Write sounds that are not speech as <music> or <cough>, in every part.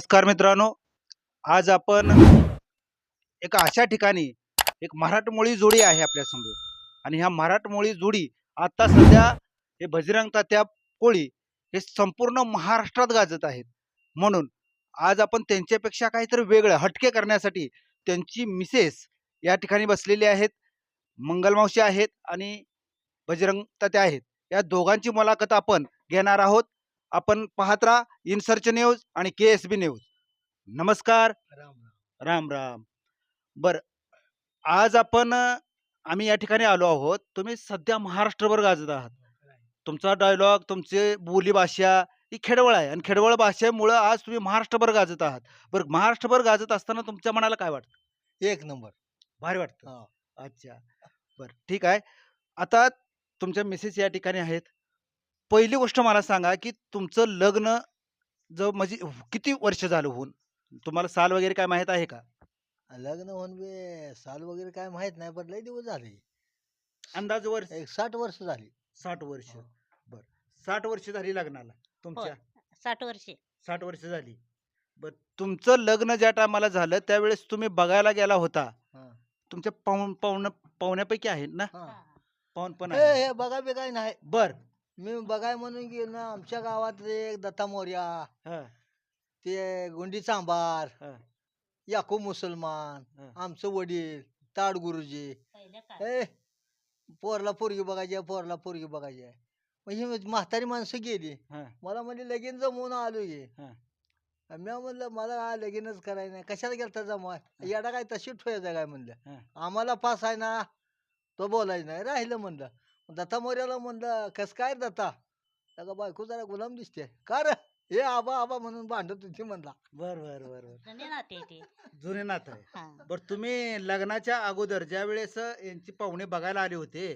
नमस्कार मित्रांनो. आज आपण एका अशा ठिकाणी एक मराठमोळी जोडी आहे आपल्यासमोर आणि ह्या मराठमोळी जोडी आता सध्या हे बजरंग तात्या कोळी हे संपूर्ण महाराष्ट्रात गाजत आहेत. म्हणून आज आपण त्यांच्यापेक्षा काहीतरी वेगळं हटके करण्यासाठी त्यांची मिसेस या ठिकाणी बसलेली आहेत. मंगलमावशी आहेत आणि बजरंग तात्या आहेत. या दोघांची मुलाखत आपण घेणार आहोत. आपण पाहत राहा इन सर्च न्यूज आणि के एस बी न्यूज नमस्कार. राम राम. बर आज आपण आम्ही या ठिकाणी आलो आहोत. तुम्ही सध्या महाराष्ट्रभर गाजत आहात. तुमचा डायलॉग तुमची बोली भाषा ही खेडवळ आहे. आणि खेडवळ भाषेमुळं आज तुम्ही महाराष्ट्रभर गाजत आहात. बरं महाराष्ट्रभर गाजत असताना तुमच्या मनाला काय वाटतं? एक नंबर. भारी वाटतं. हा. अच्छा. बरं ठीक आहे. आता तुमच्या मिसेस या ठिकाणी आहेत. पहिली गोष्ट मला सांगा की तुमचं लग्न जो म्हणजे किती वर्ष झालं होऊन? तुम्हाला साल वगैरे काय माहीत आहे का? लग्न होऊन बे साल वगैरे काय माहीत नाही पण लय दिवस झाले. अंदाज वर्ष एक साठ वर्ष झाली. साठ वर्ष. हो. बर. साठ वर्ष झाली लग्नाला तुमच्या? साठ वर्षे. साठ वर्ष झाली. बर. तुमचं लग्न ज्या टायमाला झालं त्यावेळेस तुम्ही बघायला गेला होता. हा. तुमच्या पाहुण पाहुण पाहुण्यापैकी आहेत ना? हा. पाहुण पण हे आहे. हे बघा बी काय नाही. बर. मी बघाय म्हणून गेलो ना आमच्या गावात एक दत्ता मोर्या हा, ते गुंडी चांबार हा, याकू मुसलमान हा. आमचं वडील ताड गुरुजी. ए पोरला पोरगी बघायची आहे, पोरला पोरगी बघायची आहे. मग ही म्हातारी माणसं गेली. हा. मला म्हणजे लगीन जमवून आलो ये. हा. मी म्हणलं मला हा लगीनच करायचं नाही. कशाला गेलता जमा येडा काय तशी ठेवायचं काय? म्हणलं. हा. आम्हाला पास आहे ना. तो बोलायचं नाही राहिलं. म्हणलं. दत्ता मोर्याला म्हणलं कस काय दत्ता? त्याचा बायको जरा गुलाम दिसते. का रे? हे आबा आबा म्हणून भांडत होती म्हणला. बर बर बर बर. जुने नाते आहे ते. जुने नातं. आहे हा. बर तुम्ही लग्नाच्या अगोदर ज्या वेळेस यांची पाहुणे बघायला आले होते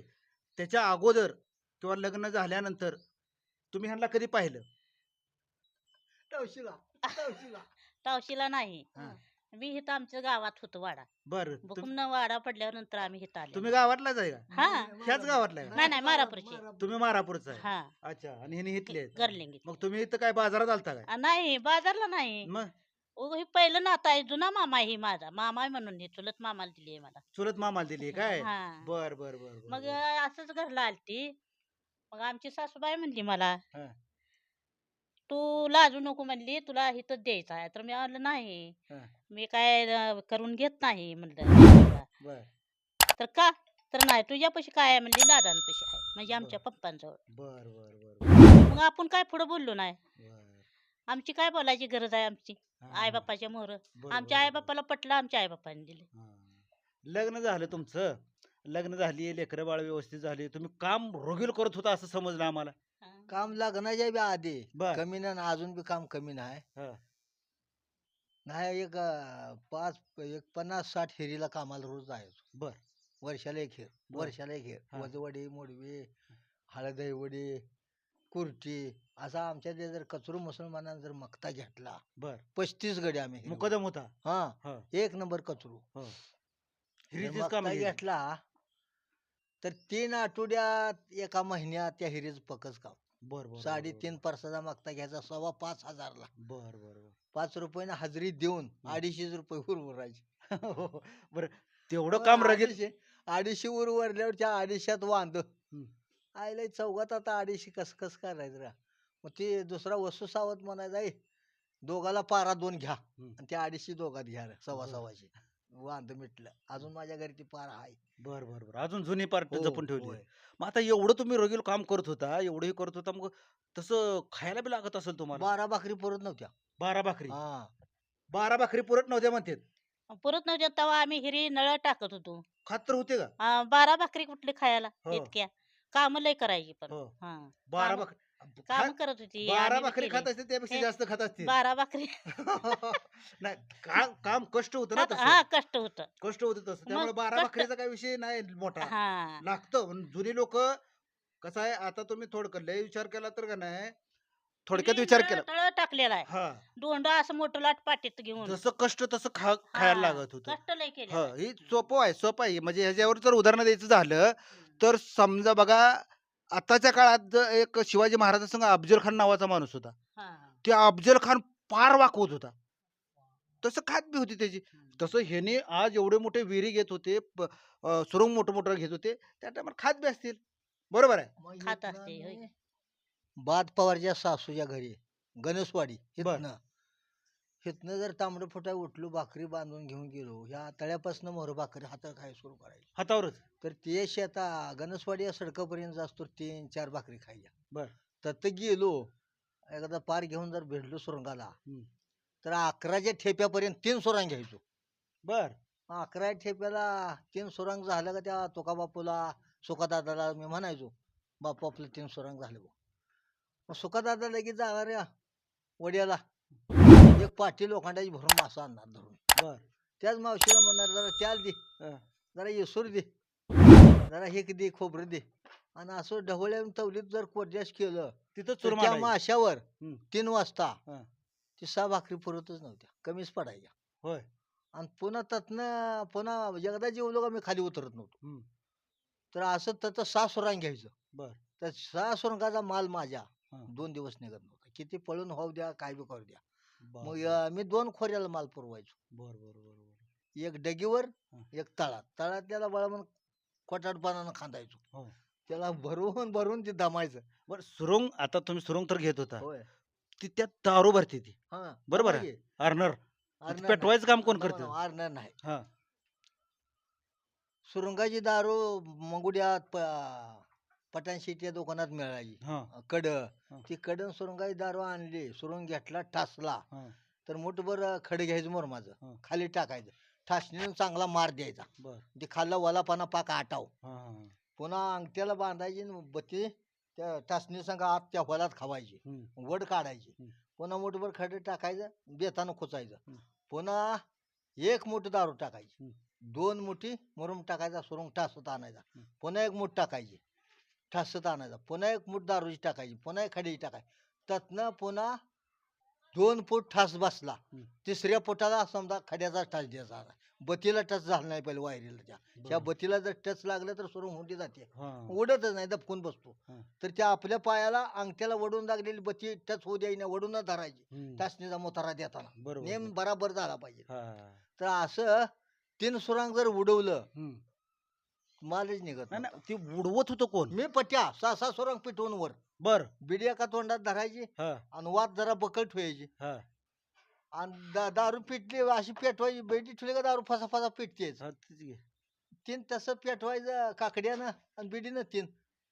त्याच्या अगोदर किंवा लग्न झाल्यानंतर तुम्ही ह्यांना कधी पाहिलं? तवशीला तवशीला. <laughs> तावशीला नाही. हा. मी इथं आमच्या गावात होतो वाडा. बर भूकंप वाडा पडल्यावर नंतर आम्ही इथं आले तुम्ही गावातलाच आहे का? हा. ह्याच गावातला आहे? नाही, नाही, मारापूरची. तुम्ही मारापूरचा आहे. हा. अच्छा आणि हे इथले आहेत. गरलिंगी मग तुम्ही इथं काय बाजारात आलता काय? नाही बाजारला नाही. मग? ओ, हे पहिलं नातं आहे जुना मामा आहे ही माझा. मामा आहे म्हणून हे चुलत मामाला दिली आहे मला. चुलत मामाला दिली काय? हा. बर बर बर बर, मग बर. असंच घरला आलती. मग आमची सासूबाई म्हणली मला हा. तू लाजू नको म्हणली तुला इथंच द्यायचं आहे. तर मी म्हणलं नाही. हा. मी काय अं, करून घेत नाही म्हणलं बर. तर का? तर नाही तुझ्यापाशी काय आहे म्हणली? दादांपाशी आहे म्हणजे आमच्या पप्पांजवळ. बर बर बर बर, मग आपण काय पुढे बोललो नाही? आमची काय बोलायची गरज आहे आमची? आई बाप्पाच्या मोहर आमच्या आई बर. बाप्पाला पटलं आमच्या आई बाप्पाने दिले. लग्न झालं तुमचं. लग्न झाली लेकरं बाळ व्यवस्थित झाली. तुम्ही काम रोगील करत होता असं समजलं आम्हाला. काम लग्नाच्या बी आधी. बर. कमी नाही अजून बी काम कमी नाही. हा. नाही एक अं, पाच एक पन्नास साठ हेरीला कामाला रोज जायचो बर वर्षाला एक हेर बर. वर्षाला एक हेर हा. वजवडी मोडवी हळदई वडी कुर्टी असा आमच्या ते जर कचरू मुसलमानानं जर मक्ता घेतला बर पस्तीस गडी आम्ही. मुकदम होता हा हा. एक नंबर कचरू हिरीचीच मक्ता केली. घेतला तर तीन आठवड्यात एका महिन्यात त्या हिरीच पकच काम बर बर, बर साडेतीन परसाचा मागता घ्यायचा सव्वा पाच हजारला. बर बर बर. पाच रुपयाने हजेरी देऊन हम्म. अडीचशे रुपये उरवायचे <laughs> बर. तेवढं काम रगेल अडीचशे अडीचशे उरवरल्यावर त्या अडीचशात वांद. आईला चौघात आता अडीचशे कस कस करायचं रा? मग ते दुसरा वस्तू सावत म्हणायचा "ऐ, दोघाला पारा दोन घ्या हम्म. आणि त्या अडीचशे दोघात घ्या रे, सव्वा बरं. सव्वाशे. वांद मिटलं. अजून माझ्या घरी ती पारा आहे बर बर बर. अजून जुनी पार्ट हो, जपून ठेवली. होय. आहे. मग आता एवढं तुम्ही रोगील काम करत होता एवढंही करत होता मग तसं खायला बी लागत असेल तुम्हाला? बारा भाकरी पुरत नव्हत्या. बारा भाकरी? हा. बारा भाकरी पुरत नव्हत्या म्हणतात? परत नव्हत्या तेव्हा आम्ही हिरी नळ टाकत होतो. खात तर होते का? आ, बारा भाकरी कुठली खायला? हो. इतक्या. काम लय करायची पण. हो. हा. बारा काम- भाकरी काम खा- करत होती बारा आम्ही बी भाकरी खात. असते त्यापेक्षा हे, जास्त खात असते बारा भाकरी. <laughs> नाही काम काम कष्ट होतं ना खात- तसं. हा कष्ट होत. कष्ट होतं तसं. त्यामुळे मग बारा कष्ट- भाकरीचा काही विषय नाही मोठा. हा. लागतं पण जुनी लोक कसं आहे आता तुम्ही थोडं लय विचार केला तर का नाही थोडक्यात विचार केला. नळ टाकलेला आहे. हा. दोंड असं मोठं लाट पाटीत घेऊन. जसं कष्ट तसं खा खायला हा, लागत होतं. कष्ट लय केलं हा ही सोपं आहे सोपं आहे. म्हणजे ह्याच्यावर जर उदाहरण द्यायचं झालं तर समजा बघा आताच्या काळात ज- एक शिवाजी महाराजांसंग अफजल खान नावाचा माणूस होता. त्या अफजल खान फार वाकवत होता. तसं खात बी होती त्याची. तसं ह्याने आज एवढे मोठे विहिरी घेत होते प- अं, सुरुंग मोठं मोठं घेत होते. त्या टायमाला खात बी असतील. बरोबर आहे. मग खात इथनं असते, होय. आम्ही बाद पवारच्या सासूच्या घरी गणेशवाडी बर. इथनं इथनं जर तांबडं फुटा उठलो भाकरी बांधून घेऊन गेलो ह्या तळ्यापासून मोर भाकरी हातात खाय सुरू करायची? हातावरच. तर ते शेता गणेशवाडी या सडकापर्यंत असतो तीन चार भाकरी खायच्या. बर. तर गेलो एकदा पार घेऊन जर भेटलो सुरंगाला. तर अकराच्या ठेप्यापर्यंत तीन सुरांग घ्यायचो. बर. अकरा ठेप्याला तीन सुरांग झालं का त्या तुका बापूला सुकादादाला मी म्हणायचो बापू आपलं तीन सुरांग झाले बा मग सुकादादा लगेच जाणार या वड्याला. एक पाठी लोखंडाची भरून मासा आणणार धरून. बर. त्याच मावशीला म्हणणार जरा त्याल दे. जरा येसूर दे. जरा हे दे खोबरं दे. आणि असं ढवळ्या तवलीत जर कोरड्यास केलं तिथं तर चुरमा त्या. माशावर. तीन वाजता हं. ती सहा भाकरी पुरतच नव्हत्या. कमीच पडायच्या. होय. आणि पुन्हा त्यातनं पुन्हा एकदा जेवलो का मी खाली उतरत नव्हतो. तर असं त्याचं सहा सुरांग घ्यायचं. बर. तर सहा सुरंगाचा माल माझ्या. हं. दोन दिवस निघत नव्हता. किती पळून होऊ द्या काय बी करू द्या. मग अं, मी दोन खोऱ्याला माल पुरवायचो. बर बर बर बर. एक डगीवर हं. एक तळात. तळात त्याला बळा कोटाडपानानं खांदायचो. हो. त्याला भरून भरून ते दमायचं. बर सुरुंग आता तुम्ही सुरुंग तर घेत होता. होय. ती त्यात दारू भरते ती. हा बरोबर आहे. अर्नर नाही. पेटवायचं काम कोण करतं? अर्णव नाही. हा. सुरुंगाची दारू मंगुड्यात प- पठाण शेट्टी या दुकानात मिळाली हा कड हं. ती कडन सुरुंगाची दारू आणली सुरुंग घेतला ठसला हा तर मोठभर खड घ्यायचं मोर माझं. खाली टाकायचं ठासणीनं चांगला मार द्यायचा बर ते खाल्ला वलापाना पाक आटाव हा हा हा. पुन्हा अंगठ्याला बांधायची बत्ती त्या टासणी संग आत त्या होलात खावायची हम्म. वड काढायची. पुन्हा मोठभर खड टाकायचं बेतानं खोचायचं. पुन्हा एक मूठ दारू टाकायची. दोन मुठी मुरुम टाकायचा सुरुंग टासत आणायचा. पुन्हा एक मूठ टाकायची ठासत आणायचा पुन्हा एक मूठ दारूची टाकायची पुन्हा एक खडीची टाकायची त्यातनं पुन्हा दोन फूट ठास बसला. तिसऱ्या फुटाला समजा खड्याचा टच द्यायचा आता. बत्तीला टच झाला नाही पहिले वायरीला त्या त्या बर. बत्तीला जर टच लागलं तर सुरुंग हुंटी जाते. उडतच नाही दपकून बसतो. तर त्या आपल्या पायाला अंगठ्याला वडून लागलेली बत्ती टच होऊ द्यायची वडूनच धरायची हम्म. टाचणीचा मोतारा देताना बरोबर नेम बरोबर. झाला पाहिजे. तर असं तीन सुरांग जर उडवलं. मालच निघत नाही. नाही, ते उडवत होतं कोण? मी पट्या सहा सहा सुरांग पिटवून वर. बर. बिडी एका तोंडात धरायची हा. आणि वात जरा बकल ठेवायची. हा. आणि दा- दारू पिटली अशी पेटवायची बेटी ठेवली का दारू फसा फसा पिटतेच. हा, तेच घे. तीन तसं पेटवायचं काकड्यानं आणि बिडीनं तीन.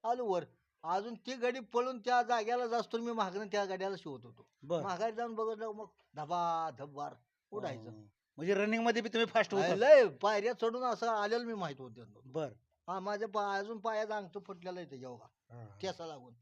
आलो वर. अजून ती गाडी पळून त्या जाग्याला जास्त मी मागणं त्या गाड्याला शिवत होतो. बर. जाऊन बघितलं मग धबा धब्बार उडायचं. हा. म्हणजे रनिंगमध्ये बी तुम्ही फास्ट होता. लय पायऱ्या चढून असं आलेलं मी माहीत होत बर. हा माझ्या पाय अजून पायाचा अंगठं फुटलेलं आहे त्याच्या हा. ठेसा लागून.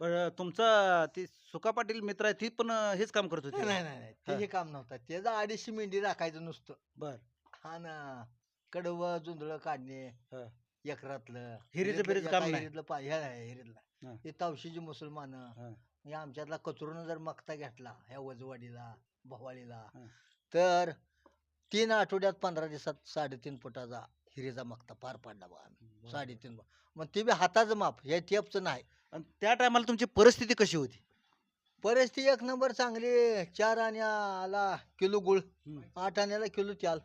बर तुमचा ती सुका पाटील मित्र आहे ती पण अं, हेच काम करत होती. नाही नाही ते हे. काम नव्हतं. त्याचं अडीचशे मेंढी राखायचं नुसतं. बर. हा ना कडवं जुंधळ काढणे हा. एकरातलं हिरीचं बिरीचं एका काम नाही. हिरीतलं पा- ह्या हिरीतला. हे. तावशीची मुसलमान हा. आमच्यातला कचरून जर मक्ता घेतला ह्या वजवाडीला भवाळीला हा. तर तीन आठवड्यात पंधरा दिवसात साडेतीन फुटाचा हिरीचा मक्ता पार पाडला बा आम्ही. साडेतीन. मग ते बी हाताचं माप हे टेपचं नाही आणि त्या टायमाला तुमची परिस्थिती कशी होती परिस्थिती एक नंबर चांगली चार आण्याला किलो गुळ. आठ आण्याला किलो त्याल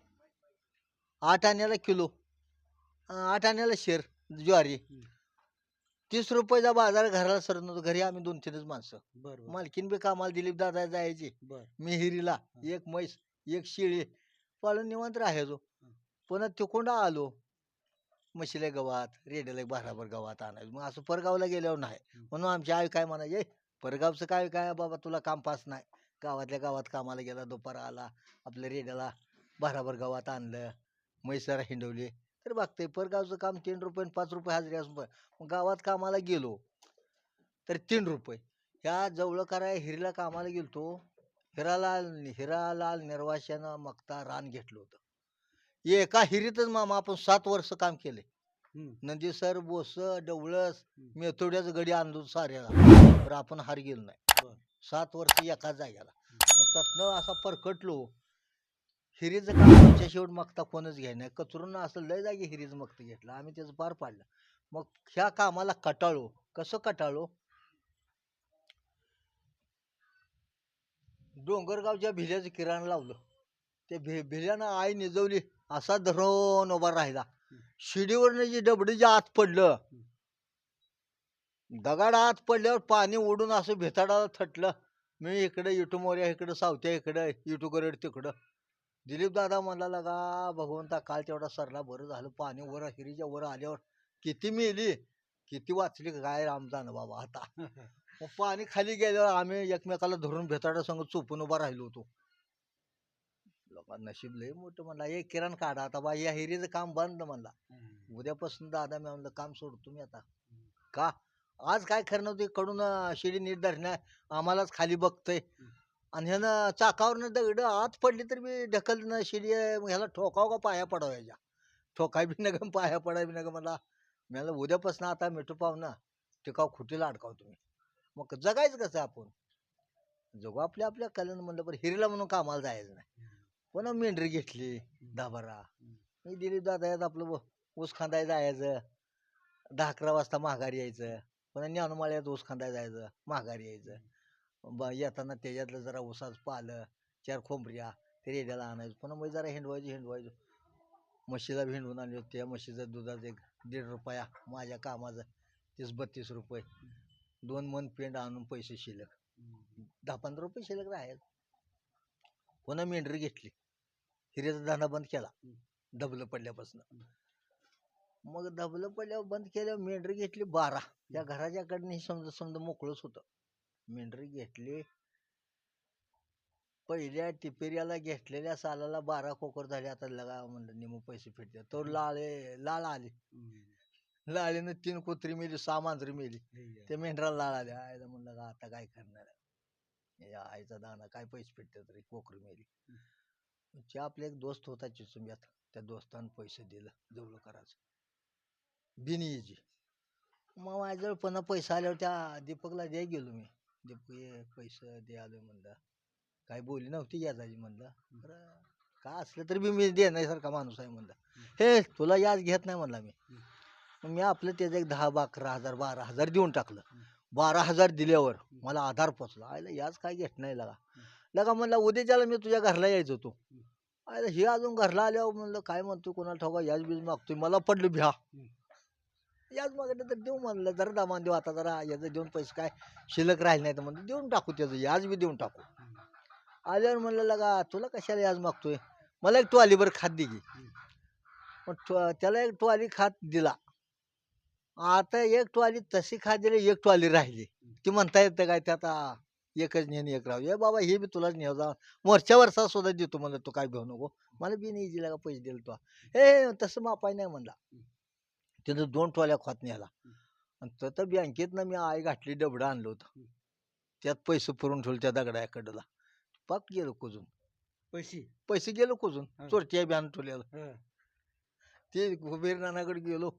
आठ आण्याला किलो आठ आण्याला शेर ज्वारी. तीस रुपयाचा बाजार घराला सरत नव्हतं. घरी आम्ही दोन तीनच माणसं. बर मालकीन बी कामाला दिलीप दादा जायची. बर. मी हिरीला हा. एक म्हैस एक शेळी. पाळून निवांत राहायचो. पुन्हा तिकोंडा आलो. म्हशीला गवात रेड्याला एक भाराभर गवात आणायचो. मग असं परगावला गेल्यावर नाही. म्हणून आमची आई काय म्हणायची "ए, परगावचं काय काय बाबा तुला काम पास नाही. गावातल्या गावात कामाला गेला दुपार आला. आपल्या रेड्याला भाराभर गावात आणलं. म्हैसाला हिंडवली. तर बघते परगावचं काम तीन रुपये आणि पाच रुपये हजरी असून पण. मग गावात कामाला गेलो तर तीन रुपये. ह्या जवळ कराय हिरीला कामाला गेलतो. हिरालाल हिरालाल निर्वाशानं मक्ता रान घेतलं होतं. एका हिरीतच मामा आपण सात वर्ष काम केले. नंदीसर बोस डवळस. मेथोड्याचं गडी आणून साऱ्याला. तर आपण हार गेलो नाही. सात वर्ष एका जाग्याला मग त्यातनं असा परकटलो हिरीचं काम आमच्या शेवट मगता कोणच नाही. कचरून असं लय जागी हिरीचं मगत घेतलं. आम्ही त्याचं पार पाडलं. मग ह्या कामाला कटाळो. कसं कटाळो? डोंगरगावच्या भिल्याचं किराणा लावलं ते भि भिल्यानं आई निजवली असा धरून उभा राहिला. शिडीवरनं जी डबडीच्या आत पडलं दगाड आत पडल्यावर पाणी उडून असं भिताडाला थटलं. मी इकडे इटू मोर्या इकडं सावत्या इकडं इटू गरड तिकडं. दिलीप दादा म्हणला लगा भगवंता काल तेवढा सरला बरं झालं. पाणी वर हिरीच्या वर आल्यावर किती मेली? किती वाचली काय रामजान बाबा आता? <laughs> मग पाणी खाली गेल्यावर आम्ही एकमेकाला धरून भेताडा संग चोपून उभा राहिलो होतो. लोका नशीब लय मोठं म्हणला. एक किरण काढा आता बा या हिरीचं काम बंद म्हणला. उद्यापासून दादा मी म्हणलं काम सोडतो मी आता. का? आज काय खरं नव्हते कडून शिडी नीट धरण्या आम्हालाच खाली बघतोय. आणि ह्यानं चाकावरनं दगड आत पडली तर मी ढकलनं शिडी ह्याला ठोकाव का पाया पडावायच्या? ठोकाय बी नका पाया पडाय बी नका मला मी उद्यापासून आता मिठू पाहुणा टिकाव खुटीला अडकाव तुम्ही. मग जगायचं कसं आपण? जगू आपल्या आपल्या कल्याण म्हणलं बरं हिरीला म्हणून कामाला जायचं नाही. पुन्हा मेंढरी घेतली दाबरा. मी दिली दादा यात आपलं ब- ऊस खांदाय जायचं. दहा अकरा वाजता माघारी यायचं. पण ज्ञानमाळ्यात ऊस खांदाय जायचं माघारी यायचं. ब- येताना त्याच्यातलं जरा ऊसाचं पालं चार खोबऱ्या ते रेड्याला आणायचं. पुन्हा मग जरा हिंडवायचं हिंडवायचं. म्हशीला हिंडवून आणली होती. त्या म्हशीचं दुधाचं एक दीड रुपया माझ्या कामाचं तीस बत्तीस रुपये. दोन मन पेंड आणून पैसे शिल्लक. दहा पंधरा रुपये शिल्लक राहील पुन्हा मेंढरी घेतली. हिऱ्याचा धंदा बंद केला. दबलं पडल्यापासून. मग दबलं पडल्यावर बंद केल्यावर मेंढरी घेतली बारा. त्या घराच्याकडनं समजा समजा मोकळंच होतं. मेंढरी घेतली. पहिल्या टिपेऱ्याला घेतलेल्या सालाला बारा कोकर झाले. आता लगा म्हणलं निम पैसे फिटते तो लाळे लाळ आली. लाळीनं तीन कुत्री मेली सहा मांजरी मेली. ते मेंढराला लाळ आले आयला म्हणलं का आता काय करणार आईचा दाना काय पैसे भेटते तरी कोकरी मेली. ते आपले एक दोस्त होता चिचुंब्यात त्या दोस्तानं पैसे दिलं जवळ करायचं. बिनीजी मग माझ्याजवळ पुन्हा पैसा आल्यावर त्या दीपकला द्याय गेलो मी. दीपक ये पैसे दे आलोय म्हणलं. काय बोली नव्हती याजाची म्हणलं. बरं काय असलं तरी बी मी देण्यासारखा माणूस आहे म्हणलं. हे तुला याज घेत नाही म्हणला मी. मग मी आपलं त्याचं एक दहा अकरा हजार बारा हजार देऊन टाकलं. बारा हजार दिल्यावर मला आधार पोचला. आयला याच काय घेत नाही लगा. लगा म्हणला उद्याच्याला मी तुझ्या घरला यायचो होतो आयला हे अजून घरला आल्यावर म्हणलं काय म्हणतो कोणाला ठाऊका याच बीज मागतोय. मला पडलं भ्या. याच मागणं तर देऊ म्हणलं जरा दामान देऊ आता जरा याचं देऊन पैसे काय शिल्लक राहिले नाही तर म्हणलं देऊन टाकू त्याचं याज बी देऊन टाकू. आल्यावर म्हणलं लगा तुला कशाला याज मागतोय? मला एक टोलीभर खात दे की. मग त्याला एक टोली खात दिला. आता एक टोली तशी खात दिली एक टोली राहिली. ती म्हणता येतं काय ते आता एकच नेहमी एक राहू. ए बाबा हे बी तुलाच नेऊ जा. वरच्या वर्षा सुद्धा देतो म्हणलं तू काय घेऊ नको. मला बी नाही दिला का पैसे दिले तो. हे तसं मापाय नाही म्हणला. तिथं दोन टोल्या खोत नेला. आणि तर बँकेत मी आई घातली डबडं आणलं होतं. त्यात पैसे पुरून ठेवले त्या दगडाकडला. पाक गेलो कुजून. पैसे? पैसे गेलो कुजून. हा. चोरट्या बॅन ठेवलेलं. ते कुबेर नानाकडे गेलो.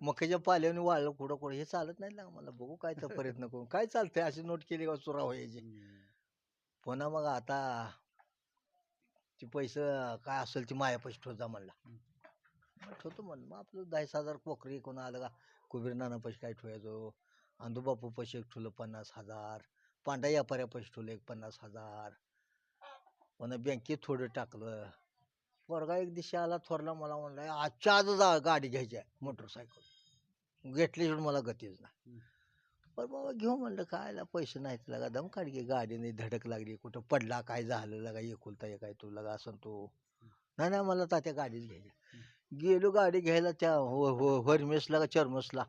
मक्याच्या पाल्याने वाळलं कुठं कुठं. हे चालत नाही ना मला बघू काय तर प्रयत्न करू. काय चालतंय? अशी नोट केली का चोरा व्हायची? पुन्हा मग आता ते पैसे काय असेल ती माया पैसे ठेवता म्हणला. ठेवतो म्हणलं. मग आपलं दहा हजार कोकरी कोण आलं का? कुबीर नानापाशी पैसे काय ठेवायचो? आंदूबापू पैसे एक ठेवलं पन्नास हजार. पांडा यापाऱ्यापाशी पैसे ठेवलं एक पन्नास हजार. म्हणा बँकेत थोडं टाकलं. पोरगा एक दिवशी आला थोरला मला म्हणला आजच्या आज जा गाडी घ्यायची आहे मोटरसायकल घेतल्याशिवाय मला गतीच नाही. पण बाबा घेऊ म्हणलं कायला पैसे नाहीत लगा. दम काढ घे गाडीने धडक लागली. कुठं पडला काय झालं लगा एकुलता एक आहे तू लगा असं तो. नाही नाही मला तात्या गाडीच घ्यायची गेलो गाडी घ्यायला त्या हो हो हरमेसला का चरमसला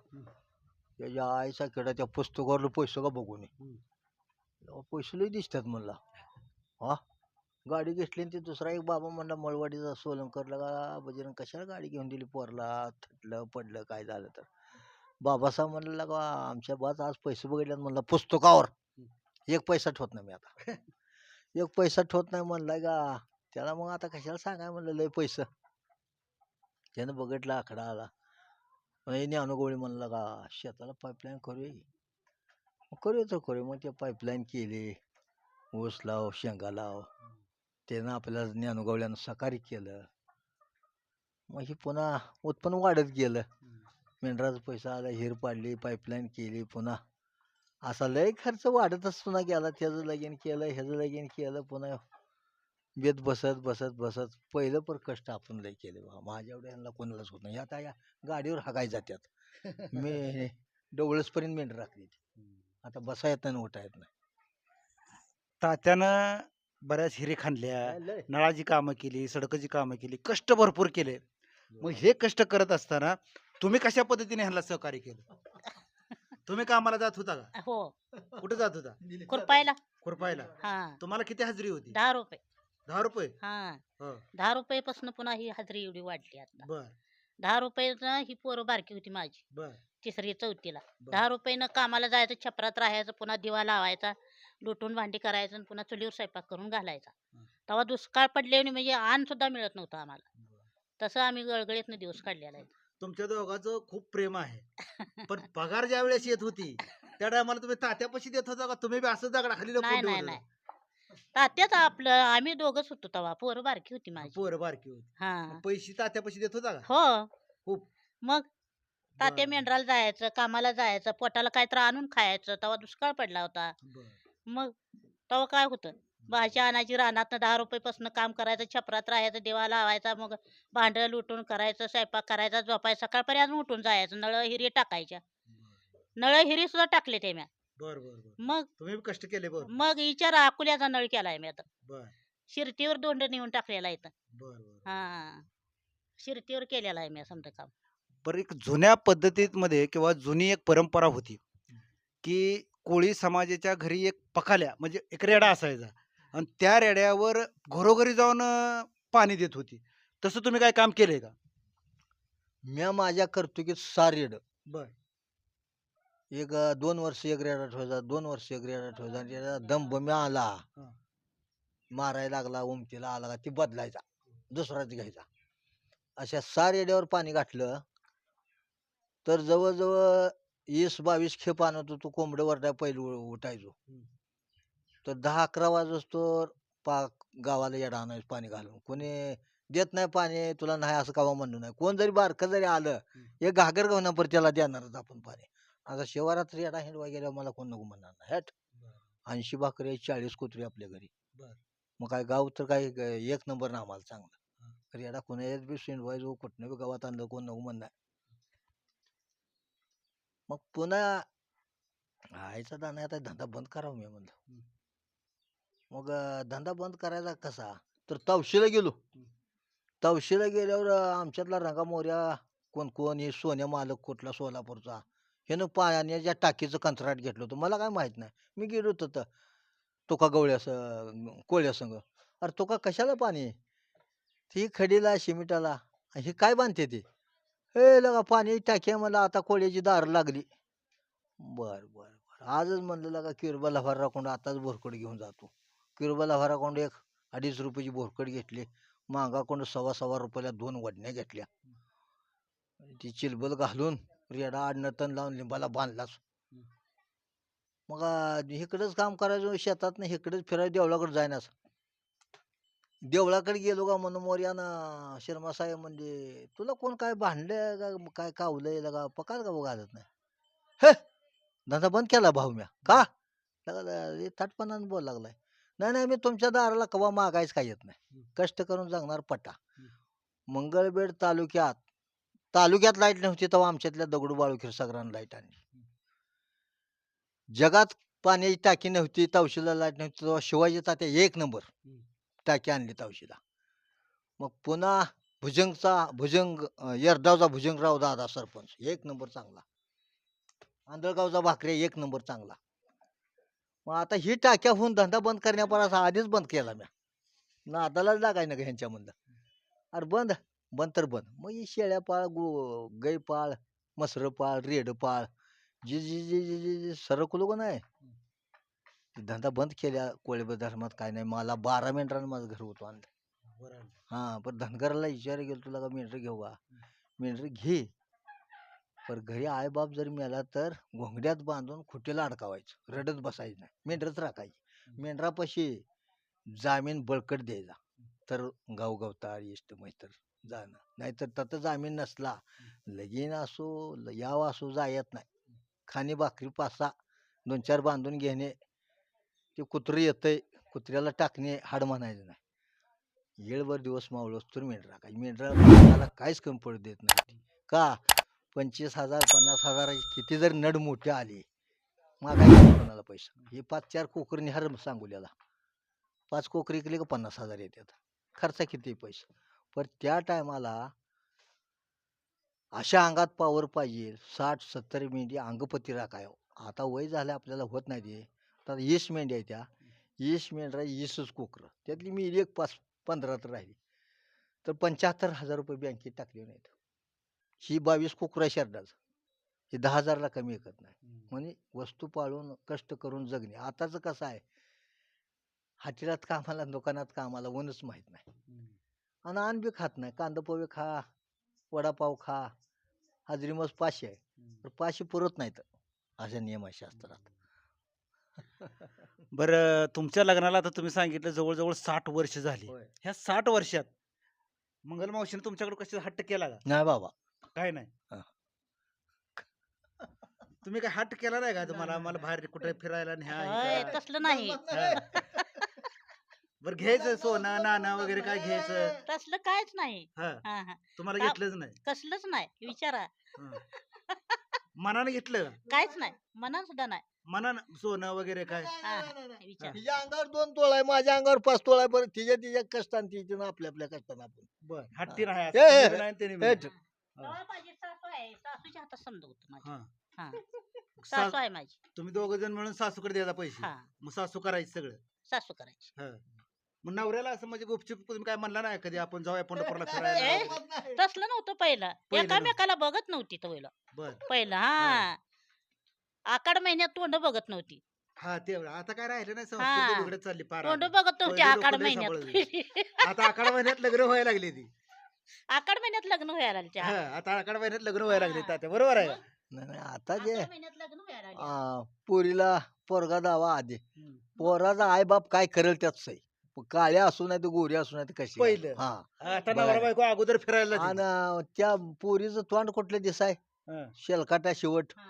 त्याच्या आईचा किडा त्या पुस्तकावरलं पैसे का बघून. अहो, पैसे लई दिसतात म्हणला. हा? गाडी घेतली आणि ते दुसरा एक बाबा म्हणला मळवाडीचा सोलंकरला का बजरंग कशाला गाडी घेऊन दिली पोरला? थटलं पडलं काय झालं तर? बाबासाहेब म्हणलं का आमच्या बाज आज पैसे बघितल्यात म्हणला पुस्तकावर. एक पैसा ठेवत नाही मी आता. <laughs> एक पैसा ठेवत नाही म्हणलाय का त्याला मग आता कशाला सांगाय म्हणलं लय पैसे. त्यानं बघितला आकडा आला. म्हणजे अनुगोळी म्हणला का शेताला पाईपलाईन करूया की. मग करूया तर करूया. मग ते पाईपलाईन केली. ऊस लाव शेंगा लाव. त्यानं आपल्याला ज्ञानगवल्यानं सकाळी केलं. मग हे पुन्हा उत्पन्न वाढत गेलं. मेंढराचा पैसा आला हिर पाडली पाईपलाईन केली पुन्हा असा लय खर्च वाढतच पुन्हा गेला. त्याचं लगीन केलं ह्याचं लगीन केलं पुन्हा बेत बसत बसत बसत पहिलं पण कष्ट आपण लय केले बा. माझ्या एवढ्या ह्यांना कोणालाच होत नाही. आता या गाडीवर हाकाय जात्यात. मी <laughs> डवळसपर्यंत मेंढ राखली आता बसा येत नाही उठा येत नाही. तात्यानं बऱ्याच हिरे खाणल्या काय लय. नळाची कामं केली सडकाची कामं केली कष्ट भरपूर केले. मग हे कष्ट करत असताना तुम्ही कशा पद्धतीने ह्यांना सहकार्य केलं? <laughs> तुम्ही कामाला जात होता का? हो. कुठे जात होता? खुरपायला. खुरपायला. हा. तुम्हाला किती हजेरी होती? दहा रुपये. दहा रुपये? हा. हो. दहा रुपयापासून पुन्हा ही हजेरी एवढी वाढली आता. बर. दहा रुपयानं ही पोरं बारकी होती माझी. बर. तिसरी चौथीला. बर. दहा रुपयानं कामाला जायचं छपरात राहायचं पुन्हा दिवा लावायचा लुटून भांडी करायचं आणि पुन्हा चुलीवर स्वयंपाक करून घालायचा. हं. तेव्हा दुष्काळ पडले म्हणजे अन्न सुद्धा मिळत नव्हतं आम्हाला. तसं आम्ही गळगळीतनं दिवस काढलेला आहे. तुमच्या दोघांचं खूप प्रेम आहे. <laughs> पण पगार ज्या वेळेस येत होती त्या टायमाला तुम्ही तात्यापाशी देत होता का? तुम्ही बी असं दगडाखाली लपून नाही? नाही. तात्याच आपलं आम्ही दोघच होतो तेव्हा. पोरं बारकी होती माझी. पोरं बारकी होती. हा. पैसे तात्यापाशी देत होता का? हो. खूप मग तात्या बरं, मेंढराला जायचं कामाला जायचं पोटाला काहीतरी आणून खायचं तेव्हा दुष्काळ पडला होता. बरं. मग तेव्हा काय होतं? भाजी आणायची रानातनं दहा रुपयेपासून काम करायचं छपरात राहायचं देवा लावायचा मग भांडं लुटून करायचं स्वयंपाक करायचा झोपायचं सकाळपर्यंत उठून जायचं नळ हिरी टाकायच्या. नळ हिरी सुद्धा टाकले ते म्या. बर बर बर. मग तुम्ही बी कष्ट केले बर. मग विचार अकोल्याचा नळ केलाय मी आता. बर. शिरतीवर दोंड नेऊन टाकलेला इथं. बर बर हा. शिरतीवर केलेला आहे मी समजा काम बरं एक जुन्या पद्धतीमध्ये किंवा जुनी एक परंपरा होती की कोळी समाजाच्या घरी एक पखाल्या म्हणजे एक रेडा असायचा. आणि त्या रेड्यावर घरोघरी जाऊन अं, पाणी देत होती. तसं तुम्ही काय काम केलंय का? म्या माझ्या कर्तुकीत सार रेड बर. एक दोन वर्ष एक रेडा ठेवायचा दोन वर्ष एक रेडा ठेवायचा आणि रेडा दम बम्या आला. हा. मारायला लागला उमटीला आला का ती बदलायचा. दुसराच घ्यायचा. अशा सहा रेड्यावर पाणी घातलं तर जवळजवळ वीस बावीस खेप आणत होतो कोंबडं वरडा पहिलं उठायचो. तर दहा अकरा वाजतो पाक गावाला येडा आणायचं पाणी घालून. कोणी देत नाही पाणी तुला नाही असं कावा म्हणणं नाही कोण जरी बारकं जरी आलं एक घागर गवना पर त्याला देणारच आपण पाणी. आता शिवरात्र येडा हिंडवा गेल्यावर मला कोण नको म्हणणार नाही हट. ऐंशी भाकरी चाळीस कुत्री आपल्या घरी. बर. मग काय गाव तर काय ग- एक नंबर ना आम्हाला चांगलं. रेडा कोणाच्याच बी शिंडवायचो कुठनं बी गावात आणलं कोण नको म्हणणार. मग पुन्हा आईचा दाना आता धंदा बंद करावा मी म्हणलं. मग अं, धंदा बंद करायचा कसा? तर तवशीला गेलो. तवशीला गेल्यावर अं, आमच्यातला रंगा मोऱ्या कोण कोण हे सोन्या मालक कुठला सोलापूरचा? ह्यानं पाण्याच्या टाकीचं कंत्राट घेतलं होतं. मला काय माहीत नाही. मी गेलो होतो तर. तुका गवळ्यास कोळ्या संग अरे तुका कशाला पाणी ती खडीला शिमिटाला. आणि हे काय बांधते ते? हे लगा पाणी टाकी मला आता कोळ्याची दार लागली. बर बर बर. आजच म्हणलं लगा किरबा भाराकोंड आताच भोरकड घेऊन जातो. किरबा लभार राखून एक अडीच रुपयाची भोरकड घेतली. मागाकडून सव्वा सव्वा रुपयाला दोन वडण्या घेतल्या. ती चिलबल घालून रेडा आडणं तण लावून लिंबाला बांधलाच मग इकडंच काम करायचं शेतात नाही इकडेच फिरायचं देवळाकडे जायनाच देवळाकडे गेलो का म्हणून मोर्यानं शर्मा साहेब म्हणजे तुला कोण काय भांडलं का काय कावलंय लगा पकार का घालत नाही? हे धंदा बंद केला भाऊ म्या. का? लगा ताटपणानं बोल लागलाय. नाही नाही मी तुमच्या दाराला कवा मागायच काय येत नाही. कष्ट करून जगणार पट्टा मंगळबेड तालुक्यात तालुक्यात लाइट नव्हती तेव्हा आमच्यातल्या दगडू बाळू क्षीरसागरानं लाइट आणली. जगात पाण्याची टाकी नव्हती तवशीला लाइट नव्हती तेव्हा शिवाजी तात्या एक नंबर टाकी आणली तवशीला. मग पुन्हा भुजंगचा भुजंग अं, यरडावचा भुजंगराव दादा सरपंच एक नंबर चांगला. आंधळगावचा भाकरे एक नंबर चांगला. मग आता ही टाक्या होऊन धंदा बंद करण्यापर्यंत आधीच बंद केला म्या. नादालाच लागाय ना ह्यांच्या म्हणलं अरे बंद. बंद तर बंद मग ही शेळ्या पाळ गो गाई पाळ मसर पाळ रेड पाळ जी जी जी जी जी जी सरकलो का नाही ते धंदा बंद केल्या कोळीब धर्मात काय नाही. मला बारा मिनिटांनी माझं घर होतो आणलं हा पण धनगराला विचार गेलो तुला का मेंढर घेऊ का? मेंढर घे. पण घरी आई बाप जर मिळाला तर घोंगड्यात बांधून खुटीला अडकावायचं. रडत बसायचं नाही. मेंढरच राखायची. मेंढरापाशी जामीन बळकट द्यायचा. तर गाव गवताळ इष्ट मैत्र. जाणं. नाहीतर तत जामीन नसला लगीन असो ल- याव असो जायत नाही. खाणी भाकरी पासा दोन चार बांधून घेणे ते कुत्रं येतंय कुत्र्याला टाकणे हाड म्हणायचं नाही. येळभर दिवस मावळस तर मेंढर राखायची मेंढराला काहीच कमी पडू देत नाही का? पंचवीस हजार पन्नास हजार किती जर नड मोठे आले मागायला कोणाला पैसा. हे पाच चार कोकर निहार सांगोल्याला पाच कोकर इकले का पन्नास हजार येतात खर्च किती पैसे? पण त्या टायमाला अशा अंगात पावर पाहिजे. साठ सत्तर मेंढी अंगपती राखावं आता वय झालं आपल्याला होत नाही ते. तर वीस मेंढ्या त्या. वीस मेंढरा वीसच कोकरं. त्यातली मी एक पाच पंधरा तर राहिली. तर पंच्याहत्तर हजार रुपये बँकेत टाकले नाहीत. ही बावीस कोकरा शर्टाचं हे दहा हजारला कमी ऐकत नाही. म्हणजे वस्तू पाळून कष्ट करून जगणे. आताचं कसं आहे? हाटेरात कामाला दुकानात कामाला ऊनच माहीत नाही. आणि अन्न बी खात नाही. कांदा पोहे खा वडापाव खा हाजरी मग पाचशे आहे. तर पाचशे पुरत नाहीत अशा नियम आहे शास्त्रात. <laughs> बरं तुमच्या लग्नाला आता तुम्ही सांगितलं जवळजवळ साठ वर्ष झाली. होय. ह्या साठ वर्षात मंगल मावशीने तुमच्याकडे कशी हट्ट केला का? नाही बाबा. काय नाही? हा. तुम्ही काय हट्ट केला नाही का? तुम्हाला मला. बाहेर कुठे फिरायला न्या हे होय, करा? तसलं नाही. बरं घ्यायचं सोनं नाणं वगैरे काय घ्यायचं? तसलं कायच नाही. हा. हा हा. तुम्हाला का- घेतलंच नाही. कसलंच नाही विचारा. हा. मनानं घेतलं? कायच नाही मनात सुद्धा नाही. मनानं सोनं वगैरे काय? हा विचार. तिच्या अंगावर दोन तोळा आहे माझ्या अंगावर पाच तोळा आहे बरं तिच्या तिच्या कष्टाने तिच्या आपल्या आपल्या कष्टाने आपण. बर हट्टी नाही तुम्ही बी नाही, त्यांनी बी ए, नाही. तेव्हा माझी सासू आहे सासूच्या हातात समजवत माझी. हा. हा. सा- सासू आहे माझी. तुम्ही दोघ जण मिळून सासूकडे द्यायचा पैसे. हा. मग सासू करायचं सगळं. सासू करायची. हा. मग नवऱ्याला असं म्हणजे गुपचूप तुम्ही काय म्हणला नाही कधी आपण जाऊया पंढरपूरला ए, <laughs> फिरायला? तसलं नव्हतं पहिलं पहिलं नव्हतं. एकामेकाला बघत नव्हती पहिलं बर पहिलं हा आकाड महिन्यात तोंड बघत नव्हती हा ते आता काय राहिलं नाही हा. संस्कृती बिघडत चालली पार तोंड. बघत नव्हती पहिले लोकं आकाड महिन्यात आता आखाड महिन्यात लग्न व्हायला लागली ती आकाड महिन्यात लग्न व्हायला लागली हा, त्या. आता आखाड महिन्यात लग्न व्हायला लागली तात्या बरोबर आहे का? नाही नाही, आता जे आकाड महिन्यात लग्न व्हायला लागली. आ, पोरीला पोरगा दावा आधी हम्म. पोराचा आई बाप काय करेल त्यात सही काळ्या असू नाही तर गोरी असू नाही तर कशी पहिलं. हा आता बरं. नवरा बायको अगोदर फिरायला जाते. आणि त्या पोरीचं तोंड कुठलं दिसाय हा. शेलकाटा शेवट हा.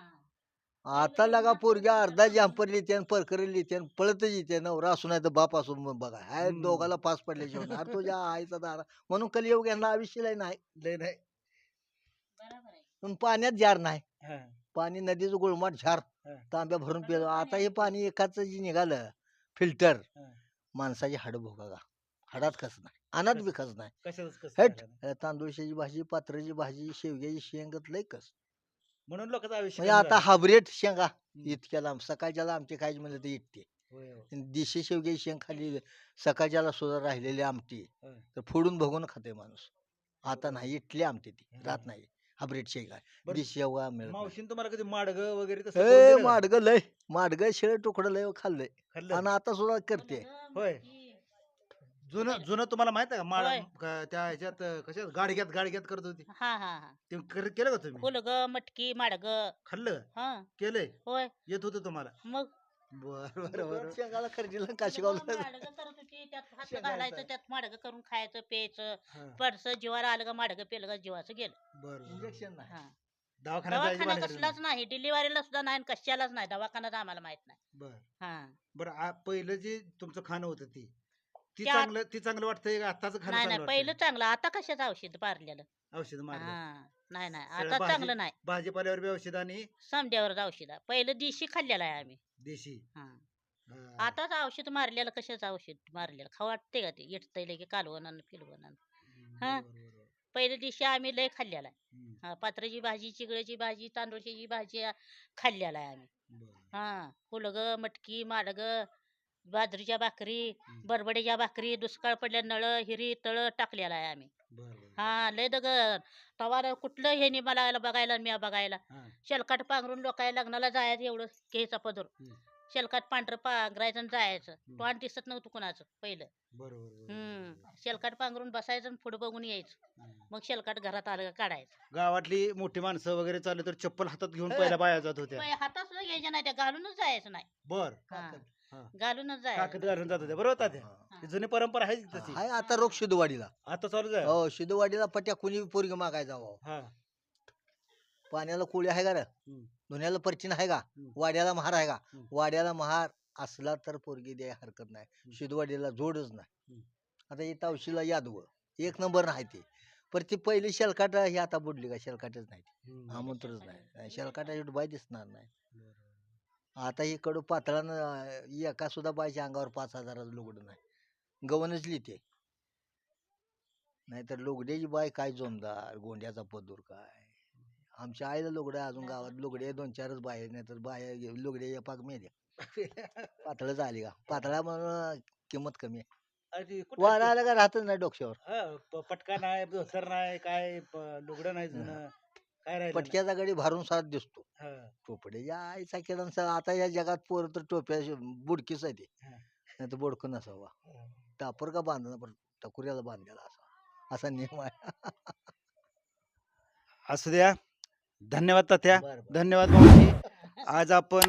आता लगा पोरग्या अर्धा जॅम्पर लिहिते परकर लिहिते पळतच येते नवरा असू नाही तर बाप असू मग बघा हाय हम्म. दोघाला पास पडले शेवट अरे तुझ्या आईचा दारा म्हणून कलियोग यांना आयुष्य नाही लय नाही बरोबर आहे. पण पाण्यात जार नाही हा. पाणी नदीचं गुळमाट झार हा. तांब्या भरून पिलो आता हे पाणी एकाच जे निघालं फिल्टर हा. माणसाची हाड भोगा हाडात कस नाही अनात बी कस नाही कशाच हट. तांदूळशाची भाजी पात्राची भाजी शेवग्याची शेंगत लय कस म्हणून लोकांचं आयुष्य म्हणजे आता. हायब्रेड शेंगा. इतक्या लांब सकाळच्याला आमटी खायची म्हणलं तर होय. दिशी शेवग्याची शेंग खाली सकाळच्याला सुद्धा राहिलेली आमटी. तर फोडून बघून खाते माणूस आता नाही इटली आमटी ती हा. राहत नाही हायब्रेड शेंगा बरं, दिशी शेवगा मिळत. मावशीन तुम्हाला कधी माडग वगैरे तसं करून ए दिलं? माडग लय. माडग शेळ तुकडं लय खाल्लंय. खाल्लं? आणि आता सुद्धा करते. मुलगा, होय. जुनं जुनं तुम्हाला माहीत आहे का? माड होय. का- त्या ह्याच्यात कशात? गाडग्यात गाडग्यात करत होती. हा हा हा. ते कर- केलं का तुम्ही? फुलग मटकी माडग. खाल्लं? का? हा. केलंय? होय. येत होतं तुम्हाला. मग? बर बर बर. शेंगाला खरेदीला <laughs> काशीगावला माडगं करत होती त्यात हात शेंगायचं. घालायचं त्यात माडगं करून खायचं प्यायचं. हा, पडस जीवाला आलं का माडगं पेलं का जीवाचं गेलं. बर, बर. इंजेक्शन नाही. हा. दवाखान्यात जायची दवाखाना भानगड कसलाच नाही. नाही डिलिव्हरीला सुद्धा नाही आणि कशालाच नाही दवाखान्यात आम्हाला माहीत नाही. बर. हा. बर आ- पहिलं जे तुमचं खाणं होतं ती ती त्या- चांगलं ती चांगलं वाटतंय का? आताच खाणं नाही चांगलं नाही पहिलं चांगलं आता कशाचं औषध वाटतंय? औषध मारलं. हा. नाही नाही सगळं आता भाजी- चांगलं नाही. भाजीपाल्यावर बी औषध आणि समद्यावरच औषध. आहे. पहिलं दिशी खाल्लेलं आहे आम्ही. देशी हा हा. आताच औषध मारलेलं कशाचं औषध मारलेलं खाऊ वाटते का ते इटतंय की कालवण फिलवण. हा. बरोबर, बरोबर. पहिल्या दिवशी आम्ही लय खाल्लेला आहे हम्म, हा, पात्राची भाजी चिगळ्याची भाजी तांदूळची भाजी आ- खाल्लेला आहे आम्ही बरं. हा फुलग मटकी माडग बाजरीच्या भाकरी हम्म. बरबड्याच्या भाकरी दुष्काळ पडल्या नळ हिरी तळ टाकलेला आहे आम्ही बरं, बरं. हा लय दगड तवाला कुठलं हे नाही मला बघायला मी बघायला हा. शेलकाट पांघरून लोकांना लग्नाला जायचं एवढं घ्यायचा पदर हम्म. शेलकाट पांढरं पांघरायचं आणि जायचं. तोंड दिसत नव्हतं कुणाचं पहिलं. बरोबर, हम्म. शेलकाट पांघरून बसायचं आणि पुढं बघून यायचं. मग शेलकाट घरात आलं का काढायचं. गावातली मोठी माणसं वगैरे चालले तर चप्पल हातात घेऊन पहिल्या बाया जात होत्या. हातात सुद्धा घ्यायचं नाही त्या घालूनच जायचं नाही. बर. हा. हा. घालूनच जायचं घालून जात होत्या. बरोबर तात्या? हा. जुनी परंपरा आहे तशी. हाय आता रोग शुद्धवाडीला आता चालू आहे. हो पट्या कुणी पोरगी मागाय जावं? हा. पाण्याला कोळी आहे का रे. धुण्याला परचीन आहे का. वाड्याला महार आहे का. वाड्याला महार असला तर पोरगी द्याय हरकत नाही. शिदवाडीला जोडच नाही. आता ही तावशीला यादव. एक नंबर नाही ते. पण ती पहिली शेलकाट ही आता बुडली का? शेलकाटच नाही. आमंत्रच नाही. शेलकाटा बाय दिसणार नाही. आता ही कडू पातळानं एका सुद्धा बायच्या अंगावर पाच हजाराचं लुगडं नाही. गवनच लिहिते नाहीतर लुगड्याची बाय काय जोमदार गोंड्याचा पदूर काय? आमच्या आईला लुगडं आहे अजून गावात. लुगडे दोन चारच बाय नाही तर गे- लुगडे या पाक मेल्या <laughs> पातळच आली का? पातळा म्हणून किंमत कमी आहे. अरे कुठं वारा आला का राहतच नाही डोक्यावर. हा, प- पटका नाही धोतर नाही काय प- लुगडं नाही जुनं काय राहिलं नाही. पटक्याचा गडी भारून साथ दिसतो. हा. टोपड्याच्या आईचा केला आता या जगात पोर तर टोप्या बुडकीच आहे ते. हा. नाही तर बोडकं नसावा. टापर का बांधला पण टकुऱ्याला बांधलेला असा. असा नियम आहे. असू द्या. धन्यवाद तात्या. बरं. धन्यवाद मावशी. <laughs> आज आपण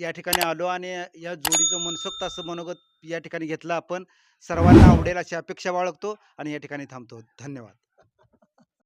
या ठिकाणी आलो आणि या जोडीचं मनसोक्त असं मनोगत या ठिकाणी घेतलं आपण. सर्वांना आवडेल अशी अपेक्षा बाळगतो आणि या ठिकाणी थांबतो. धन्यवाद.